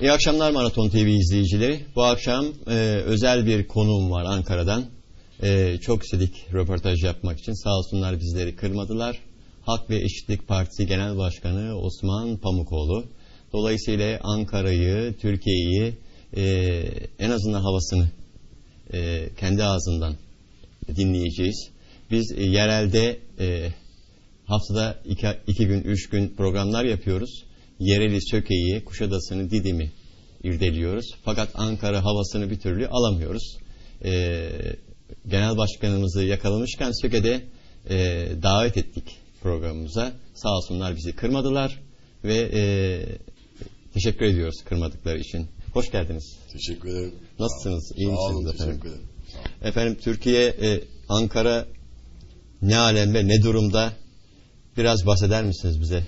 İyi akşamlar Maraton TV izleyicileri. Bu akşam e, özel bir konuğum var Ankara'dan. E, çok istedik röportaj yapmak için. Sağ olsunlar bizleri kırmadılar. Hak ve Eşitlik Partisi Genel Başkanı Osman Pamukoğlu. Dolayısıyla Ankara'yı, Türkiye'yi e, en azından havasını e, kendi ağzından dinleyeceğiz. Biz e, yerelde e, haftada iki, iki gün, üç gün programlar yapıyoruz. Yereli Söke'yi, Kuşadası'nı, Didim'i irdeliyoruz. Fakat Ankara havasını bir türlü alamıyoruz. E, Genel Başkanımızı yakalamışken Söke'de e, davet ettik programımıza. Sağ olsunlar bizi kırmadılar ve e, teşekkür ediyoruz kırmadıkları için. Hoş geldiniz. Teşekkür ederim. Nasılsınız? İyi misiniz olun, efendim? Teşekkür ederim. Sağ olun. Efendim Türkiye, e, Ankara ne alemde, ne durumda? Biraz bahseder misiniz bize?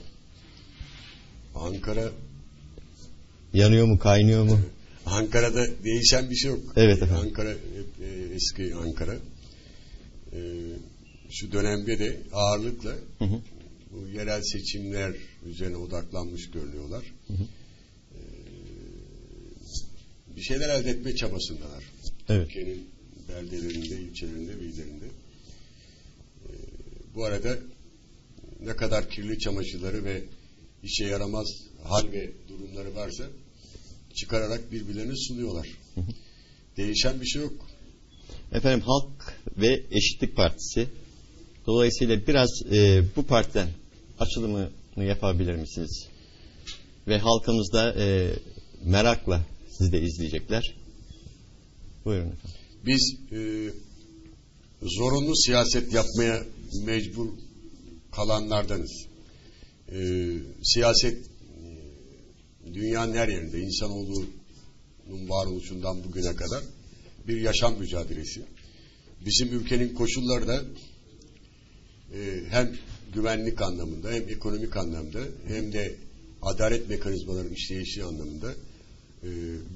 Ankara, Yanıyor mu, kaynıyor mu? Ankara'da değişen bir şey yok. Evet efendim. Ankara hep e, eski Ankara. E, şu dönemde de ağırlıkla Hı hı. bu yerel seçimler üzerine odaklanmış görünüyorlar. Hı hı. E, bir şeyler elde etme çabasındalar. Evet. Türkiye'nin beldelerinde, ilçelerinde, illerinde. E, bu arada ne kadar kirli çamaşırları ve işe yaramaz hal ve durumları varsa çıkararak birbirlerine sunuyorlar. Değişen bir şey yok. Efendim Halk ve Eşitlik Partisi. Dolayısıyla biraz e, bu partiden açılımını yapabilir misiniz? Ve halkımız da e, merakla sizi de izleyecekler. Buyurun efendim. Biz e, zorunlu siyaset yapmaya mecbur kalanlardanız. E, siyaset e, dünyanın her yerinde insanoğlunun varoluşundan bugüne kadar bir yaşam mücadelesi. Bizim ülkenin koşulları da e, hem güvenlik anlamında hem ekonomik anlamda hem de adalet mekanizmalarının işleyişi anlamında e,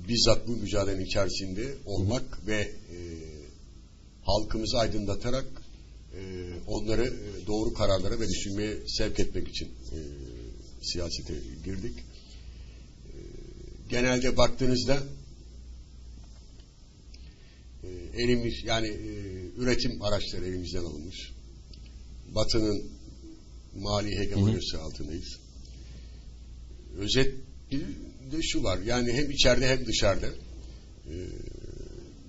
bizzat bu mücadelenin içerisinde olmak ve e, halkımızı aydınlatarak onları e, doğru kararlara ve düşünmeye sevk etmek için e, siyasete girdik. E, genelde baktığınızda e, elimiz yani e, üretim araçları elimizden alınmış. Batı'nın mali hegemonyası altındayız. Özet de şu var. Yani hem içeride hem dışarıda e,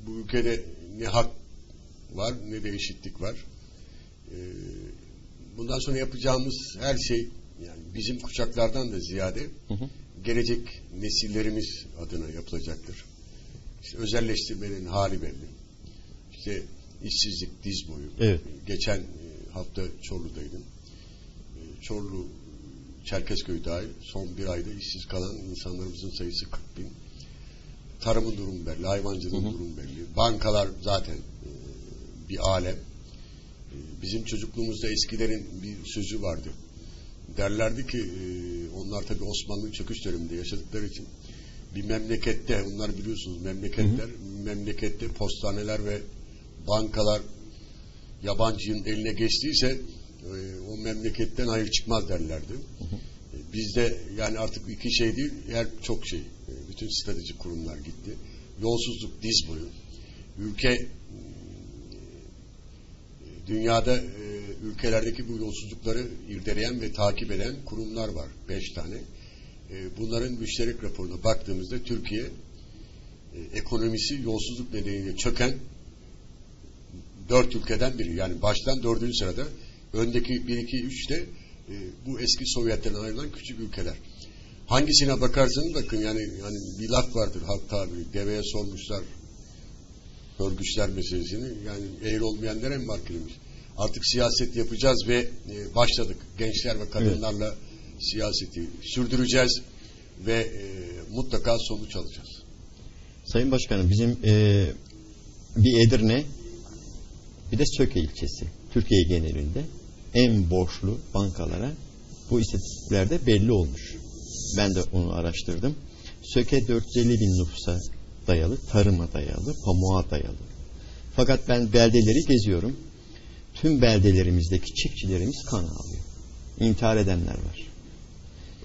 bu ülkede ne hak var ne de eşitlik var. E, bundan sonra yapacağımız her şey yani bizim kuşaklardan da ziyade Hı hı. gelecek nesillerimiz adına yapılacaktır. İşte özelleştirmenin hali belli. İşte işsizlik diz boyu. Evet. Geçen e, hafta Çorlu'daydım. E, Çorlu Çerkezköy dahil son bir ayda işsiz kalan insanlarımızın sayısı 40 bin. Tarımın durumu belli, hayvancılığın Hı hı. durumu belli. Bankalar zaten e, bir alem. Bizim çocukluğumuzda eskilerin bir sözü vardı. Derlerdi ki e, onlar tabi Osmanlı çöküş döneminde yaşadıkları için bir memlekette, onlar biliyorsunuz memleketler, memlekette postaneler ve bankalar yabancının eline geçtiyse e, o memleketten hayır çıkmaz derlerdi. E, Bizde yani artık iki şey değil, her çok şey. Bütün strateji kurumlar gitti. Yolsuzluk diz boyu. Ülke dünyada e, ülkelerdeki bu yolsuzlukları irdeleyen ve takip eden kurumlar var. Beş tane. E, bunların müşterek raporuna baktığımızda Türkiye e, ekonomisi yolsuzluk nedeniyle çöken dört ülkeden biri. Yani baştan dördüncü sırada. Öndeki bir, iki, üç de e, bu eski Sovyetlerden ayrılan küçük ülkeler. Hangisine bakarsanız bakın yani, yani bir laf vardır halk tabiri. Deveye sormuşlar örgüçler meselesini. Yani eğri olmayanlar en mahkelemiş. Artık siyaset yapacağız ve e, başladık. Gençler ve kadınlarla siyaseti sürdüreceğiz ve e, mutlaka sonuç alacağız. Sayın Başkanım bizim e, bir Edirne bir de Söke ilçesi Türkiye genelinde en borçlu bankalara bu istatistiklerde belli olmuş. Ben de onu araştırdım. Söke 450 bin nüfusa dayalı, tarıma dayalı, pamuğa dayalı. Fakat ben beldeleri geziyorum. Tüm beldelerimizdeki çiftçilerimiz kan ağlıyor. İntihar edenler var.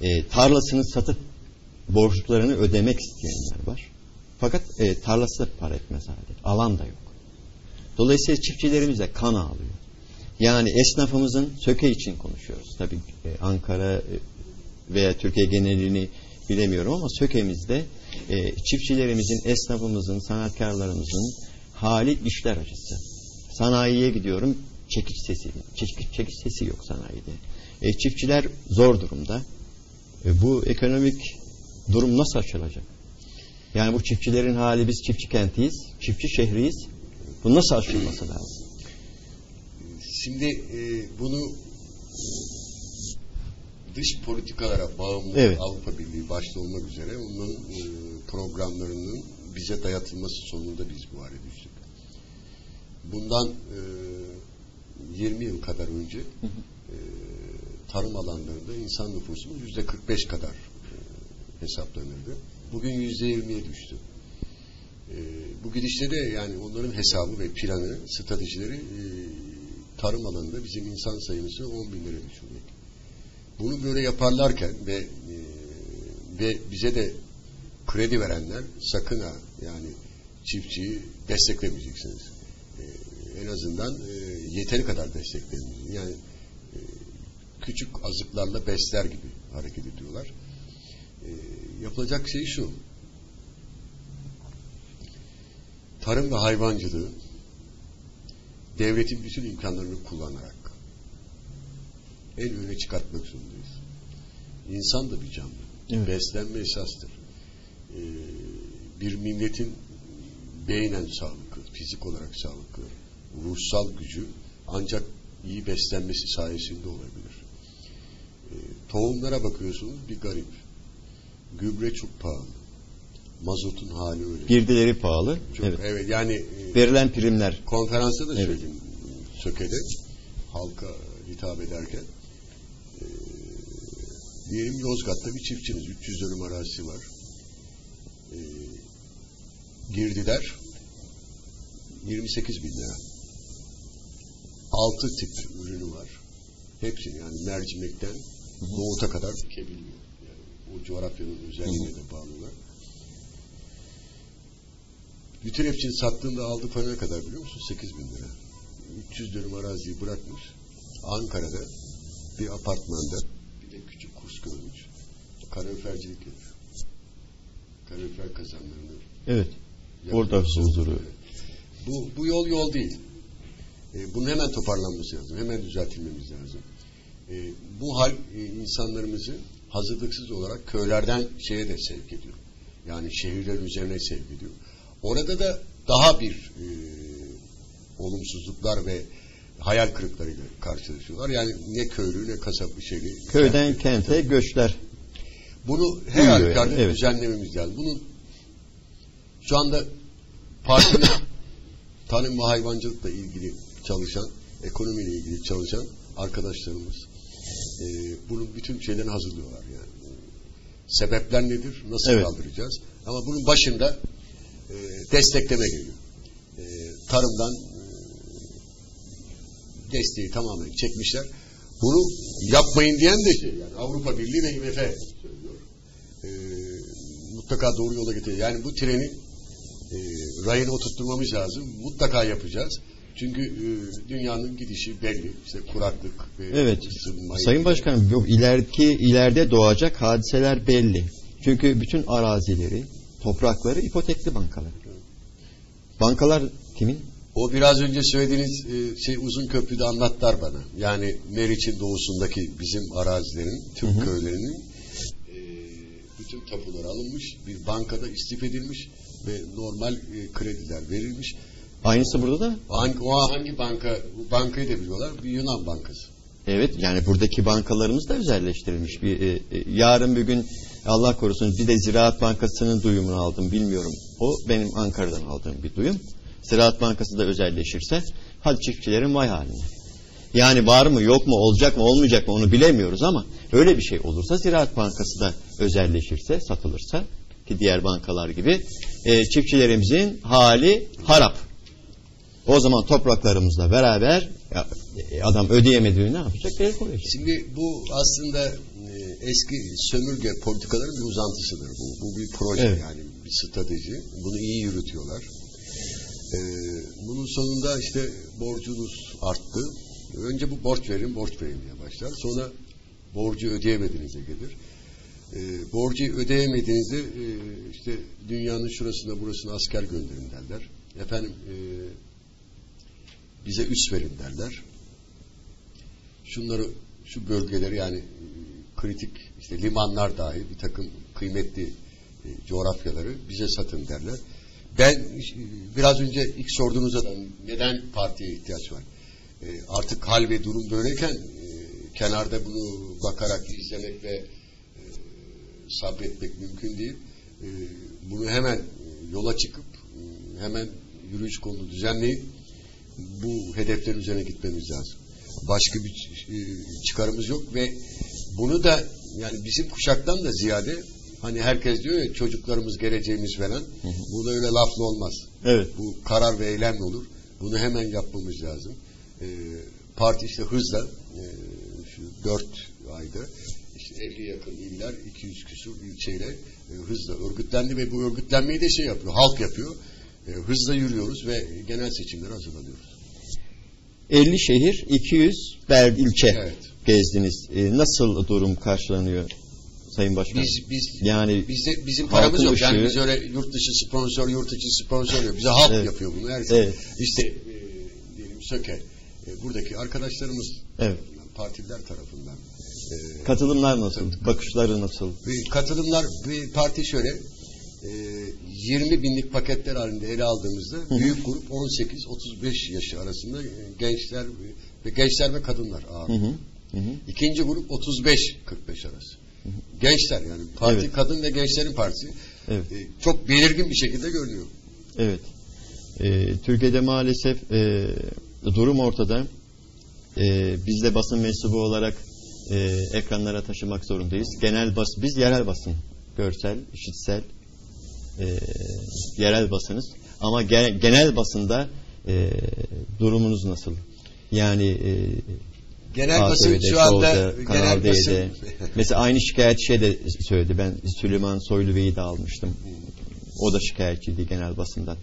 E, tarlasını satıp borçlarını ödemek isteyenler var. Fakat e, tarlası da para etmez halde. Alan da yok. Dolayısıyla çiftçilerimiz de kan ağlıyor. Yani esnafımızın söke için konuşuyoruz. Tabii e, Ankara e, veya Türkiye genelini bilemiyorum ama sökemizde e, çiftçilerimizin, esnafımızın, sanatkarlarımızın hali işler acısı. Sanayiye gidiyorum, çekiç sesi, çekiç, çekiç sesi yok sanayide. E, çiftçiler zor durumda. E, bu ekonomik durum nasıl açılacak? Yani bu çiftçilerin hali biz çiftçi kentiyiz, çiftçi şehriyiz. Bu nasıl aşılması lazım? Şimdi e, bunu dış politikalara bağımlı Evet. Avrupa Birliği başta olmak üzere onların e, programlarının bize dayatılması sonunda biz bu hale düştük. Bundan e, 20 yıl kadar önce e, tarım alanlarında insan nüfusunun yüzde 45 kadar e, hesaplanırdı. Bugün yüzde 20'ye düştü. E, bu gidişte de yani onların hesabı ve planı, stratejileri e, tarım alanında bizim insan sayımızı 10 binlere düşürmek. Bunu böyle yaparlarken ve e, ve bize de kredi verenler sakın ha yani çiftçiyi desteklemeyeceksiniz. E, en azından e, yeteri kadar desteklemeyeceksiniz. Yani küçük azıklarla besler gibi hareket ediyorlar. Yapılacak şey şu. Tarım ve hayvancılığı devletin bütün imkanlarını kullanarak en öne çıkartmak zorundayız. İnsan da bir canlı. Evet. Beslenme esastır. Ee, bir milletin beynen sağlıklı, fizik olarak sağlıklı, ruhsal gücü ancak iyi beslenmesi sayesinde olabilir. Ee, tohumlara bakıyorsunuz bir garip. Gübre çok pahalı. Mazotun hali öyle. Girdileri pahalı. çok, evet. evet. yani e, Verilen primler. konferansta da Evet. söyledim Söke'de halka hitap ederken e, diyelim Yozgat'ta bir çiftçiniz 300 dönüm arazisi var e, girdiler 28 bin lira 6 tip ürünü var hepsini yani mercimekten nohuta kadar dikebiliyor yani o coğrafyanın özelliğine de bağlılar bütün hepsini sattığında aldığı para ne kadar biliyor musun? 8 bin lira. 300 dönüm araziyi bırakmış. Ankara'da bir apartmanda küçük kurs görmüş. Kalorifercilik yapıyor. Kalorifer kazanlarını Evet. Orada huzuru. Bu, bu yol yol değil. E, bunun hemen toparlanması lazım. Hemen düzeltilmemiz lazım. E, bu hal e, insanlarımızı hazırlıksız olarak köylerden şeye de sevk ediyor. Yani şehirlerin üzerine sevk ediyor. Orada da daha bir e, olumsuzluklar ve hayal kırıklarıyla karşılaşıyorlar. Yani ne köylü ne kasaplı şeyi. Köyden kente göçler. Bunu her halükarda yani, evet. düzenlememiz lazım. Bunun şu anda partinin tarım ve hayvancılıkla ilgili çalışan, ekonomiyle ilgili çalışan arkadaşlarımız e, bunun bütün şeylerini hazırlıyorlar yani. Sebepler nedir? Nasıl Evet. kaldıracağız? Ama bunun başında e, destekleme geliyor. E, tarımdan desteği tamamen çekmişler. Bunu yapmayın diyen de şey yani Avrupa Birliği ve IMF söylüyor. E, mutlaka doğru yola getiriyor. Yani bu treni e, rayına oturtturmamız lazım. Mutlaka yapacağız. Çünkü e, dünyanın gidişi belli. İşte kuraklık ve Evet. Sayın Başkanım yok ileriki ileride doğacak hadiseler belli. Çünkü bütün arazileri, toprakları ipotekli bankalar. Bankalar kimin? O biraz önce söylediğiniz e, şey uzun köprüde anlattılar bana. Yani Meriç'in doğusundaki bizim arazilerin, Türk Hı hı. köylerinin e, bütün tapuları alınmış, bir bankada istif edilmiş ve normal e, krediler verilmiş. Aynısı burada da. Hangi, o hangi banka, bankayı da biliyorlar, bir Yunan bankası. Evet yani buradaki bankalarımız da özelleştirilmiş. Bir, e, e, yarın bir gün Allah korusun bir de Ziraat Bankası'nın duyumunu aldım bilmiyorum. O benim Ankara'dan aldığım bir duyum. Ziraat Bankası da özelleşirse hadi çiftçilerin vay haline. Yani var mı yok mu olacak mı olmayacak mı onu bilemiyoruz ama öyle bir şey olursa Ziraat Bankası da özelleşirse satılırsa ki diğer bankalar gibi e, çiftçilerimizin hali harap. O zaman topraklarımızla beraber ya, e, adam ödeyemediğini ne yapacak? El koyacak. Şimdi bu aslında e, eski sömürge politikaların bir uzantısıdır bu. Bu bir proje Evet. yani bir strateji. Bunu iyi yürütüyorlar. Ee, bunun sonunda işte borcunuz arttı. Önce bu borç verin, borç verin diye başlar. Sonra borcu ödeyemediğinizde gelir. Ee, borcu ödeyemediğinizde e, işte dünyanın şurasına burasına asker gönderin derler. Efendim e, bize üs verin derler. Şunları şu bölgeleri yani e, kritik işte limanlar dahi bir takım kıymetli e, coğrafyaları bize satın derler. Ben biraz önce ilk sorduğunuz adam neden partiye ihtiyaç var? E, artık hal ve durum böyleyken e, kenarda bunu bakarak izlemek ve e, sabretmek mümkün değil. E, bunu hemen e, yola çıkıp e, hemen yürüyüş kolunu düzenleyip bu hedeflerin üzerine gitmemiz lazım. Başka bir e, çıkarımız yok ve bunu da yani bizim kuşaktan da ziyade hani herkes diyor ya çocuklarımız geleceğimiz falan bu da öyle laflı olmaz. Evet. Bu karar ve eylemle olur. Bunu hemen yapmamız lazım. Ee, parti işte hızla e, şu dört ayda işte 50 yakın iller 200 küsur ilçeyle e, hızla örgütlendi ve bu örgütlenmeyi de şey yapıyor. Halk yapıyor. E, hızla yürüyoruz ve genel seçimlere hazırlanıyoruz. 50 şehir, 200 bel ilçe Evet. gezdiniz. E, nasıl durum karşılanıyor Sayın Başkan? Biz biz yani bizde bizim paramız yok. Yani ışığı- biz öyle yurt dışı sponsor, yurt içi sponsor yok. Bize halk Evet. yapıyor bunu. Her. Evet. İşte e, diyelim Söke e, buradaki arkadaşlarımız Evet. partiler tarafından e, katılımlar nasıl? Bakışları nasıl? bir katılımlar bir parti şöyle e, 20 binlik paketler halinde ele aldığımızda büyük grup 18-35 yaşı arasında e, gençler ve gençler ve kadınlar ağır. Hı hı. Hı hı. İkinci grup 35-45 arası. Gençler yani parti Evet. kadın ve gençlerin partisi Evet. e, çok belirgin bir şekilde görünüyor. Evet. Ee, Türkiye'de maalesef e, durum ortada. E, biz de basın mensubu olarak e, ekranlara taşımak zorundayız. Genel bas, biz yerel basın, görsel, işitsel, e, yerel basınız. Ama ge- genel basında e, durumunuz nasıl? Yani e, Genel basın şu anda Kanal genel basın D'de. Mesela aynı şikayet şey de söyledi. Ben Süleyman Soylu Bey'i de almıştım. O da şikayetçiydi genel basından.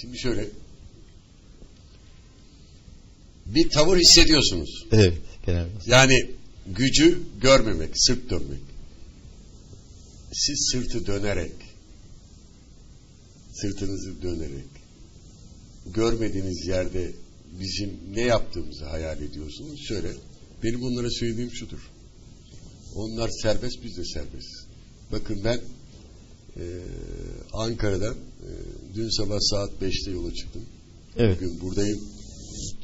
Şimdi şöyle bir tavır hissediyorsunuz. Evet, genel basın. Yani gücü görmemek, sırt dönmek. Siz sırtı dönerek, sırtınızı dönerek, görmediğiniz yerde bizim ne yaptığımızı hayal ediyorsunuz. Şöyle, benim onlara söylediğim şudur. Onlar serbest, biz de serbest. Bakın ben eee, Ankara'dan eee, dün sabah saat 5'te yola çıktım. Evet. Bugün buradayım.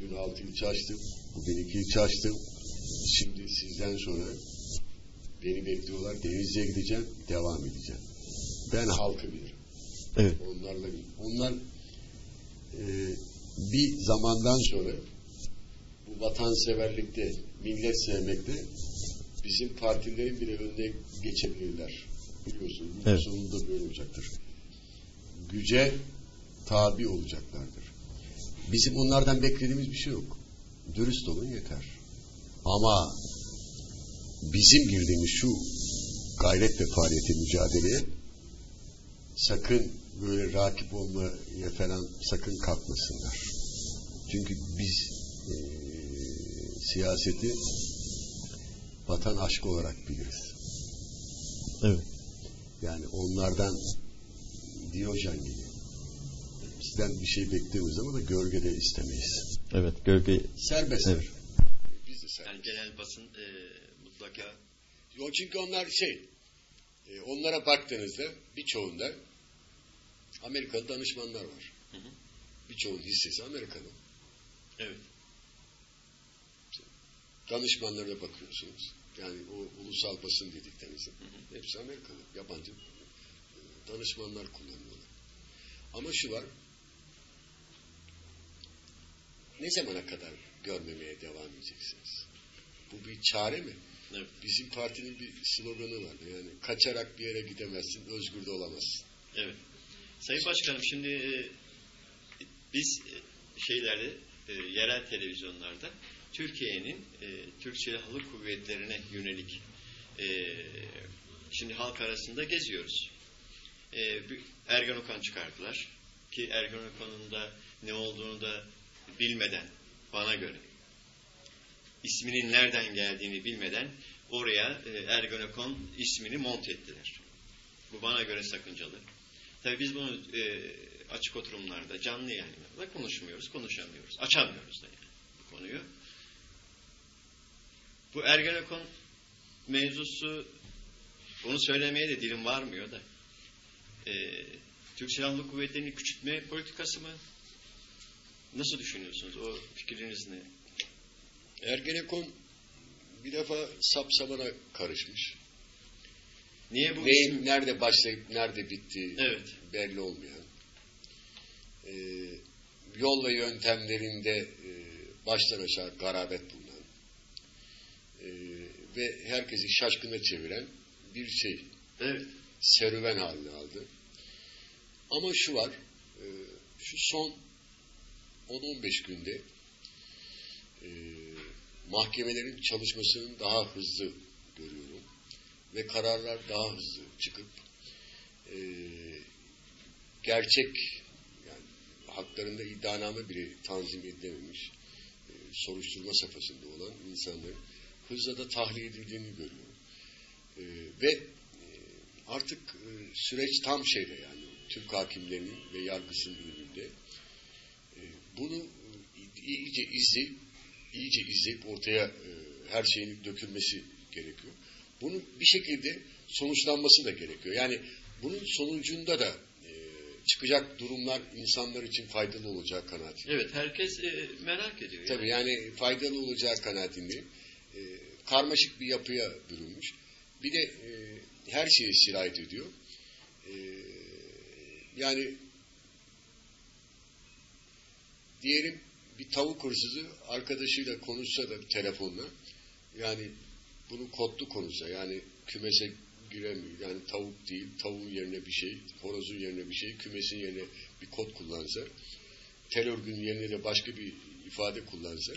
Dün altı ilçe açtım. Bugün iki ilçe açtım. Şimdi sizden sonra beni bekliyorlar. Denizli'ye gideceğim. Devam edeceğim. Ben halkı bilirim. Evet. Onlarla Onlar e, bir zamandan sonra bu vatanseverlikte, millet sevmekte bizim partilerin bile önüne geçebilirler. Biliyorsunuz. Bu Evet. sonunda böyle olacaktır. Güce tabi olacaklardır. Bizim onlardan beklediğimiz bir şey yok. Dürüst olun yeter. Ama bizim girdiğimiz şu gayret ve faaliyete mücadeleye sakın böyle rakip olmaya falan sakın kalkmasınlar. Çünkü biz eee, siyaseti vatan aşkı olarak biliriz. Evet. Yani onlardan Diyojen gibi. Sizden bir şey beklediğimiz zaman da gölgede istemeyiz. Evet. Gölge Serbest. Evet. Biz de serbest. yani genel basın e, mutlaka Yo, çünkü onlar şey, e, onlara baktığınızda birçoğunda Amerikalı danışmanlar var. Hı hı. Birçoğunun hissesi Amerikalı. evet. Danışmanlara bakıyorsunuz. Yani o ulusal basın dediklerinizin hepsi Amerikalı. Yabancı e, danışmanlar kullanıyorlar. Ama şu var, ne zamana kadar görmemeye devam edeceksiniz? Bu bir çare mi? Evet. Bizim partinin bir sloganı var. Yani kaçarak bir yere gidemezsin, özgür de olamazsın. Evet. Sayın Başkanım şimdi e, biz e, şeylerde e, yerel televizyonlarda Türkiye'nin e, Türk Silahlı Kuvvetlerine yönelik şimdi halk arasında geziyoruz. E, Ergenekon çıkardılar ki Ergenekon'un da ne olduğunu da bilmeden bana göre isminin nereden geldiğini bilmeden oraya e, Ergenekon ismini mont ettiler. Bu bana göre sakıncalı. Tabii biz bunu e, açık oturumlarda, canlı yayınlarda konuşmuyoruz, konuşamıyoruz. Açamıyoruz da yani bu konuyu. Bu Ergenekon mevzusu bunu söylemeye de dilim varmıyor da e, Türk Silahlı Kuvvetleri'ni küçültme politikası mı? Nasıl düşünüyorsunuz? O fikriniz ne? Ergenekon bir defa sapsamana karışmış. Niye bu Neyin, isim? nerede başlayıp nerede bittiği Evet. belli olmayan. Ee, yol ve yöntemlerinde e, baştan aşağı garabet bulunan e, ve herkesi şaşkına çeviren bir şey. Evet. Serüven haline aldı. Ama şu var, e, şu son 10-15 günde e, mahkemelerin çalışmasının daha hızlı görüyorum ve kararlar daha hızlı çıkıp e, gerçek yani haklarında iddianame bile tanzim edilememiş e, soruşturma safhasında olan insanların hızla da tahliye edildiğini görüyorum. E, ve e, artık e, süreç tam şeyde yani Türk hakimlerinin ve yargısının önünde e, bunu e, iyice izleyip iyice izleyip ortaya e, her şeyin dökülmesi gerekiyor. Bunun bir şekilde sonuçlanması da gerekiyor. Yani bunun sonucunda da e, çıkacak durumlar insanlar için faydalı olacağı kanaatindeyim. Evet. Herkes e, merak ediyor. Tabii yani faydalı olacağı kanaatindeyim. E, karmaşık bir yapıya bürünmüş. Bir de e, her şeye sirayet ediyor. E, yani diyelim bir tavuk hırsızı arkadaşıyla konuşsa da telefonla yani bunu kodlu konuşsa yani kümese giremiyor. Yani tavuk değil, tavuğun yerine bir şey, horozun yerine bir şey, kümesin yerine bir kod kullansa, tel örgünün yerine de başka bir ifade kullansa,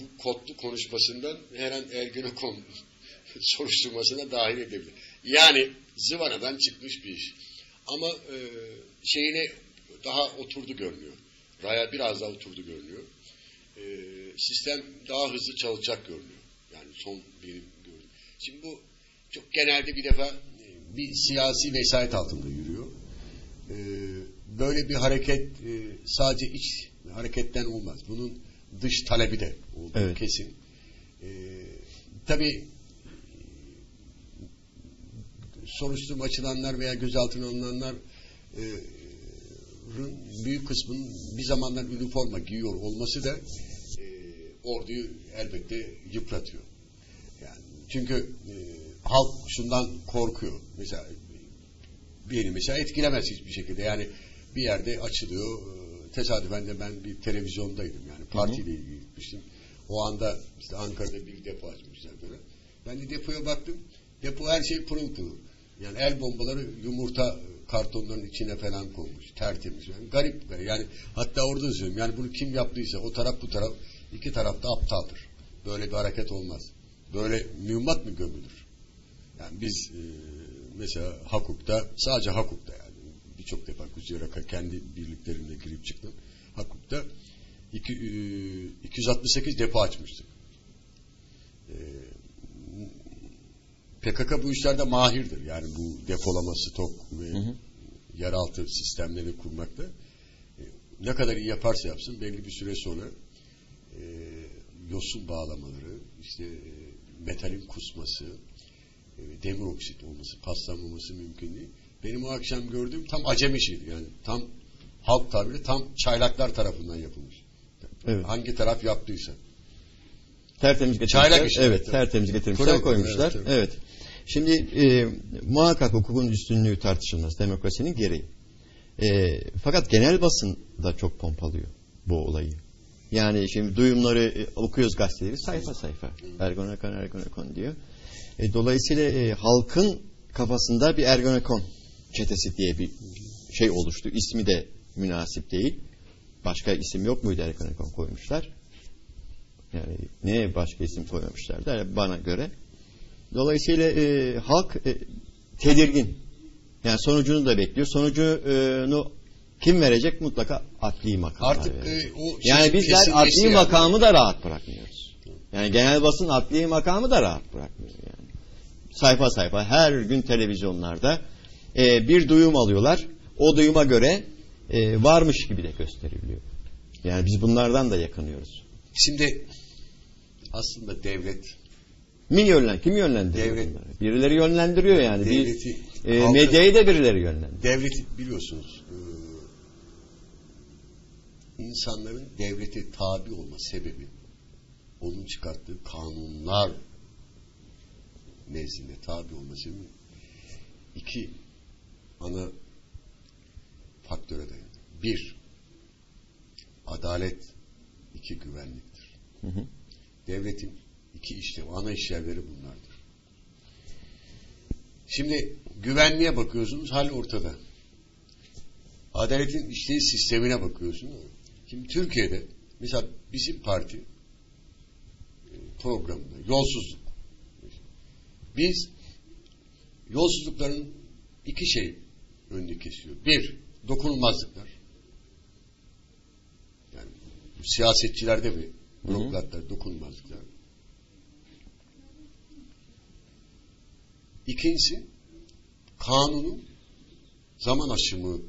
bu kodlu konuşmasından her an Ergenekon soruşturmasına dahil edebilir. Yani zıvanadan çıkmış bir iş. Ama e, şeyine daha oturdu görünüyor. Raya biraz daha oturdu görünüyor. E, sistem daha hızlı çalışacak görünüyor. Yani son benim gördüğüm. Şimdi bu çok genelde bir defa e, bir siyasi vesayet altında yürüyor. E, böyle bir hareket e, sadece iç hareketten olmaz. Bunun dış talebi de olduğu Evet. kesin. E, tabii soruşturma açılanlar veya gözaltına alınanlar e, büyük kısmının bir zamanlar üniforma giyiyor olması da e, orduyu elbette yıpratıyor. Çünkü e, halk şundan korkuyor. Mesela beni mesela etkilemez hiçbir şekilde. Yani bir yerde açılıyor. e, Tesadüfen de ben bir televizyondaydım. Yani partiyle ilgili gitmiştim. O anda işte Ankara'da bir depo açmışlar böyle. Ben de depoya baktım. Depo her şey pırıl pırıl. Yani el bombaları yumurta kartonların içine falan konmuş. Tertemiz. Yani garip. Yani hatta orada söylüyorum. Yani bunu kim yaptıysa o taraf bu taraf iki taraf da aptaldır. Böyle bir hareket olmaz. Böyle mühimmat mı gömülür? Yani biz e, mesela Hakuk'ta sadece Hakuk'ta yani birçok defa Kuzey Irak'a kendi birliklerimle girip çıktım. Hakuk'ta iki, e, 268 depo açmıştık. E, PKK bu işlerde mahirdir. Yani bu depolama, stok ve Hı hı. yeraltı sistemleri kurmakta. E, ne kadar iyi yaparsa yapsın belli bir süre sonra e, yosun bağlamaları, işte e, metalin kusması, e, demir oksit olması, paslanmaması mümkün değil. Benim o akşam gördüğüm tam acemi şeydi yani. Tam halk tabiri tam çaylaklar tarafından yapılmış. Evet. Hangi taraf yaptıysa. Tertemiz getirmişler. Çaylak işi. Evet, tertemiz getirmişler, Kolay- koymuşlar. evet, Evet. Şimdi e, muhakkak hukukun üstünlüğü tartışılmaz. Demokrasinin gereği. E, fakat genel basın da çok pompalıyor bu olayı. Yani şimdi duyumları e, okuyoruz gazeteleri sayfa sayfa. Ergonekon Ergonekon diyor. E, dolayısıyla e, halkın kafasında bir Ergonekon çetesi diye bir şey oluştu. İsmi de münasip değil. Başka isim yok muydu Ergonekon koymuşlar. Yani neye başka isim koymamışlar da bana göre. Dolayısıyla e, halk e, tedirgin. Yani sonucunu da bekliyor. Sonucunu kim verecek? Mutlaka adli makamlar Artık verecek. e, o Yani şey bizler kesinleşti adli yani. makamı da rahat bırakmıyoruz. Yani genel basın adli makamı da rahat bırakmıyor yani. Sayfa sayfa her gün televizyonlarda e, bir duyum alıyorlar. O duyuma göre e, varmış gibi de gösteriliyor. Yani biz bunlardan da yakınıyoruz. Şimdi aslında devlet Kim yönlen kim yönlendiriyor? Devlet. bunları? Birileri yönlendiriyor yani. Bir, devleti e, halkı- medyayı da birileri yönlendiriyor. devleti biliyorsunuz e, insanların devlete tabi olma sebebi onun çıkarttığı kanunlar nezdinde tabi olma sebebi iki ana faktöre dayanır. Bir, adalet, iki güvenliktir. Hı hı. Devletin iki işlevi, ana işlevleri bunlardır. Şimdi güvenliğe bakıyorsunuz, hal ortada. Adaletin işleyiş sistemine bakıyorsunuz. Şimdi Türkiye'de mesela bizim parti e, programında yolsuzluk. Biz yolsuzlukların iki şey önünü kesiyor. Bir, dokunulmazlıklar. Yani siyasetçilerde ve bürokratlar dokunulmazlıklar. İkincisi, kanunun zaman aşımı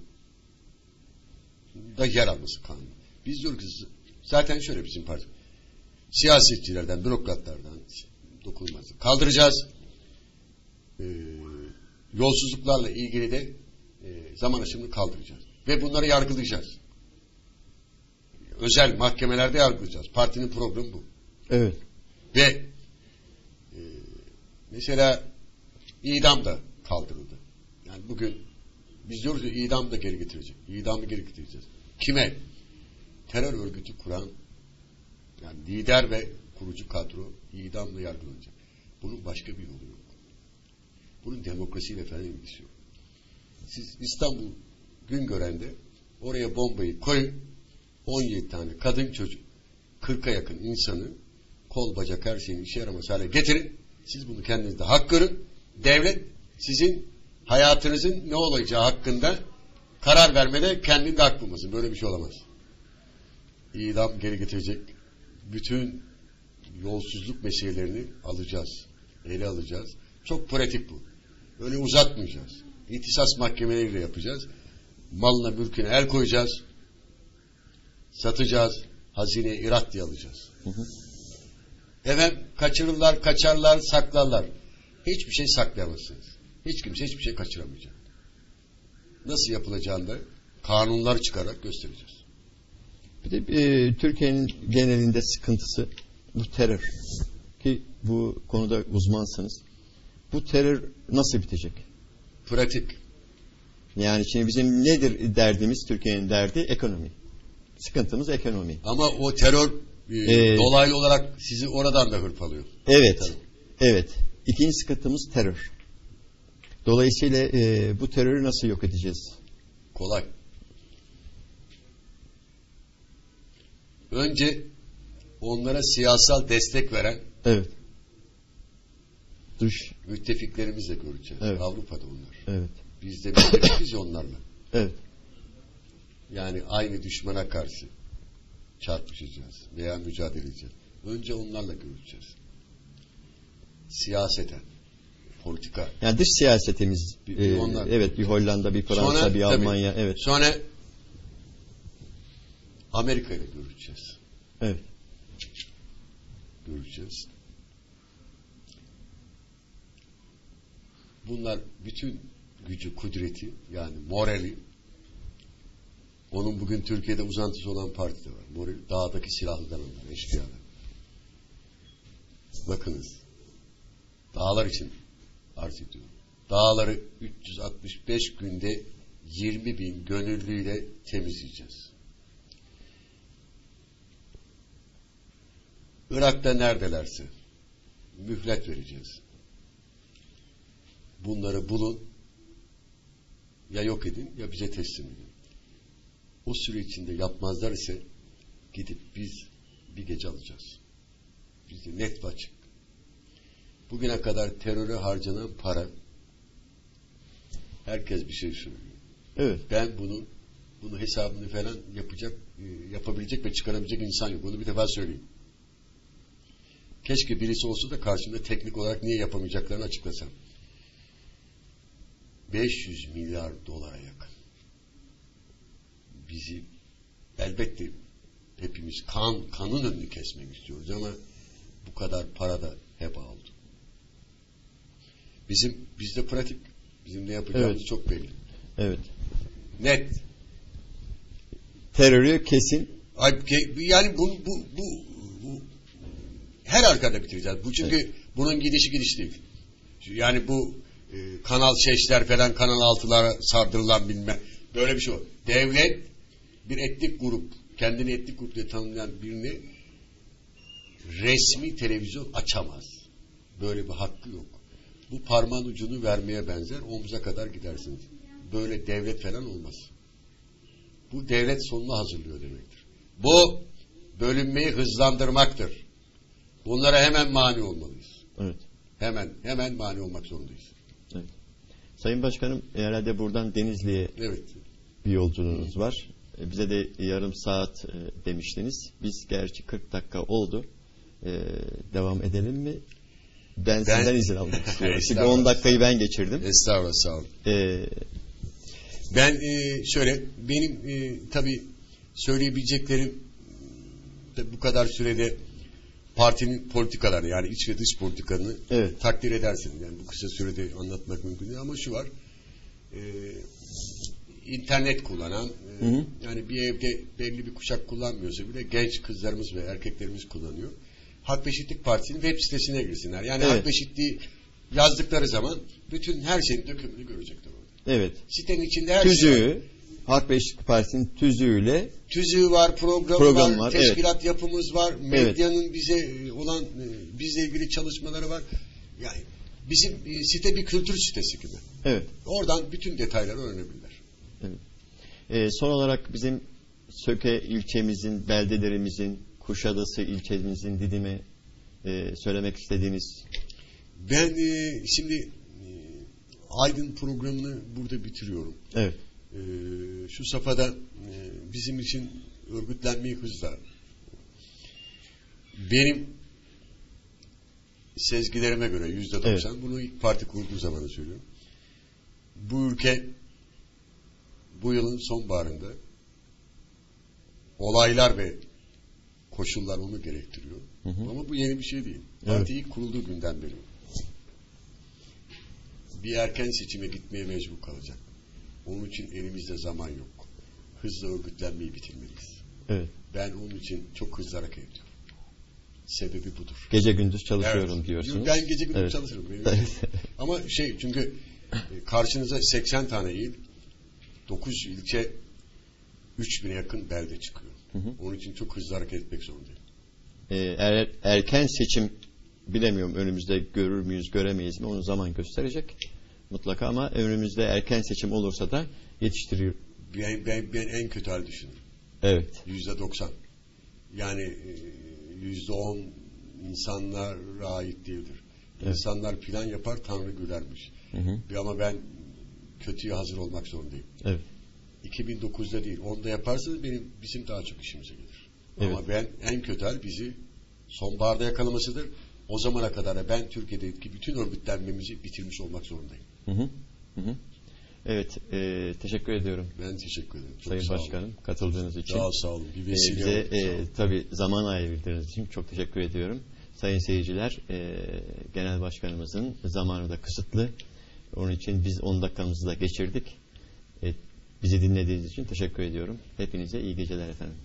da yer alması kanun. Biz diyoruz ki zaten şöyle bizim parti. Siyasetçilerden, bürokratlardan dokunulmazlık kaldıracağız. Ee, yolsuzluklarla ilgili de e, zaman aşımını kaldıracağız. Ve bunları yargılayacağız. Özel mahkemelerde yargılayacağız. Partinin programı bu. Evet. Ve e, mesela idam da kaldırıldı. Yani bugün biz diyoruz ki idam da geri getirecek. İdamı geri getireceğiz. Kime? Terör örgütü kuran yani lider ve kurucu kadro idamla yargılanacak. Bunun başka bir yolu yok. Bunun demokrasiyle falan ilgisi yok. Siz İstanbul Güngören'de oraya bombayı koyun 17 tane kadın çocuk 40'a yakın insanı kol bacak her şeyin işe yaramaz hale getirin. Siz bunu kendinizde hak görün. Devlet sizin hayatınızın ne olacağı hakkında karar vermede kendinde hak bulmasın. Böyle bir şey olamaz. İdam geri getirecek bütün yolsuzluk meselelerini alacağız. Ele alacağız. Çok pratik bu. Öyle uzatmayacağız. İhtisas mahkemeleriyle yapacağız. Malına mülküne el koyacağız. Satacağız. Hazineye irat diye alacağız. Hı hı. Efendim kaçırırlar, kaçarlar, saklarlar. Hiçbir şey saklayamazsınız. Hiç kimse hiçbir şey kaçıramayacak. Nasıl yapılacağını da kanunlar çıkarak göstereceğiz. Bir de e, Türkiye'nin genelinde sıkıntısı bu terör. Ki bu konuda uzmansınız. Bu terör nasıl bitecek? Pratik. Yani şimdi bizim nedir derdimiz? Türkiye'nin derdi ekonomi. Sıkıntımız ekonomi. Ama o terör e, Ee, dolaylı olarak sizi oradan da hırpalıyor. Evet. Evet. İkinci sıkıntımız terör. Dolayısıyla e, bu terörü nasıl yok edeceğiz? Kolay. Önce onlara siyasal destek veren Evet. Dış. müttefiklerimizle göreceğiz. Evet. Avrupa'da onlar. Evet. Biz de müttefikiz onlarla. Evet. Yani aynı düşmana karşı çarpışacağız veya mücadele edeceğiz. Önce onlarla göreceğiz. Siyaseten, politika. Yani dış siyasetimiz Bir- bir e, onlar- evet bir Hollanda, bir Fransa, Sonra, bir tabii, Almanya evet. Sonra Amerika ile görüşeceğiz. Evet. Görüşeceğiz. Bunlar bütün gücü, kudreti yani morali onun bugün Türkiye'de uzantısı olan parti de var. Morali, dağdaki silahlıdan onlar, eşkıyalar. Bakınız. Dağlar için arz ediyorum. Dağları 365 günde 20 bin gönüllüyle temizleyeceğiz. Irak'ta neredelerse mühlet vereceğiz. Bunları bulun, ya yok edin ya bize teslim edin. O süre içinde yapmazlar ise gidip biz bir gece alacağız. Bizde net ve açık. bugüne kadar teröre harcanan para herkes bir şey söylüyor. Evet. Ben bunu bunu hesabını falan yapacak, e, yapabilecek ve çıkarabilecek insan yok. Onu bir defa söyleyeyim. Keşke birisi olsa da karşımda teknik olarak niye yapamayacaklarını açıklasam. 500 milyar dolara yakın. Bizi elbette hepimiz kan, kanın önünü kesmek istiyoruz ama bu kadar para da heba oldu. Bizim bizde pratik bizim ne yapacağımız Evet. çok belli. Evet. Net. Terörü kesin. Ay, Yani bu, bu, bu, bu her arkada bitireceğiz. Bu çünkü bunun gidişi gidiş değil. Yani bu e, kanal şeşler falan kanal altılara sardırılan bilmem böyle bir şey var. Devlet bir etnik grup kendini etnik grup diye tanımlayan birini resmi televizyon açamaz. Böyle bir hakkı yok. Bu parmağın ucunu vermeye benzer omuza kadar gidersiniz. Böyle devlet falan olmaz. Bu devlet sonunu hazırlıyor demektir. Bu bölünmeyi hızlandırmaktır. Bunlara hemen mani olmalıyız. Evet. Hemen, hemen mani olmak zorundayız. Sayın Başkanım herhalde buradan Denizli'ye Evet. bir yolculuğunuz var. E, Bize de yarım saat e, demiştiniz. Biz gerçi 40 dakika oldu. E, devam edelim mi? Ben, Ben- sizden izin almak istiyorum. Çünkü Estağfurullah. 10 dakikayı ben geçirdim. Estağfurullah sağ olun. E, Ben e, şöyle, benim e, tabii söyleyebileceklerim bu kadar sürede partinin politikalarını yani iç ve dış politikalarını Evet. takdir edersiniz. Yani bu kısa sürede anlatmak mümkün değil ama şu var. e, internet kullanan e, Hı hı. yani bir evde belli bir kuşak kullanmıyorsa bile genç kızlarımız ve erkeklerimiz kullanıyor. Hak ve Eşitlik Partisi'nin web sitesine girsinler. Yani Evet. Hak ve Eşitliği yazdıkları zaman bütün her şeyin dökümünü görecekler orada. evet. Sitenin içinde her şey var. Halk ve Eşitlik Partisi'nin tüzüğüyle tüzüğü var, programı Program var, var, teşkilat yapımız var, medyanın bize e, olan e, bizle ilgili çalışmaları var. Yani bizim e, site bir kültür sitesi gibi. evet. Oradan bütün detayları öğrenebilirler. E, son olarak bizim Söke ilçemizin, beldelerimizin, Kuşadası ilçemizin Didim'e e, söylemek istediğiniz Ben e, şimdi e, Aydın programını burada bitiriyorum. evet. E, şu safhada e, bizim için örgütlenmeyi hızla benim sezgilerime göre yüzde doksan bunu ilk parti kurduğu zaman söylüyorum. Bu ülke bu yılın sonbaharında olaylar ve koşullar onu gerektiriyor. Hı hı. Ama bu yeni bir şey değil. Evet. Parti ilk kurulduğu günden beri. Bir erken seçime gitmeye mecbur kalacak. Onun için elimizde zaman yok. Hızla örgütlenmeyi bitirmeliyiz. Evet. Ben onun için çok hızlı hareket ediyorum. Sebebi budur. Gece gündüz çalışıyorum Evet. diyorsunuz. Ben gece gündüz Evet. çalışırım. Ama şey çünkü e, karşınıza 80 tane il, 9 ilçe, 3000'e yakın belde çıkıyor. Hı hı. Onun için çok hızlı hareket etmek zorundayım. E, er- erken seçim bilemiyorum önümüzde görür müyüz göremeyiz mi onu zaman gösterecek mutlaka ama önümüzde erken seçim olursa da yetiştiriyor. Ben, ben, ben en kötü hal düşünüyorum. Evet. Yüzde 90. Yani e, yüzde 10 insanlara ait değildir. Evet. İnsanlar plan yapar, Tanrı gülermiş. Hı hı. Ama ben kötüye hazır olmak zorundayım. Evet. 2009'da değil, onda yaparsanız benim bizim daha çok işimize gelir. Evet. Ama ben en kötü hal bizi sonbaharda yakalamasıdır. O zamana kadar da ben Türkiye'deki bütün örgütlenmemizi bitirmiş olmak zorundayım. Hı hı. Hı hı. Evet, e, teşekkür ediyorum Ben teşekkür ederim. Çok Sayın sağ olun. Başkanım katıldığınız için. Sağ, ol, sağ olun. Bir E, vesile bize oldu. E, olun. tabii zaman ayırdığınız için çok teşekkür ediyorum. Sayın seyirciler, e, Genel Başkanımızın zamanı da kısıtlı. Onun için biz 10 dakikamızı da geçirdik. E, bizi dinlediğiniz için teşekkür ediyorum. Hepinize iyi geceler efendim.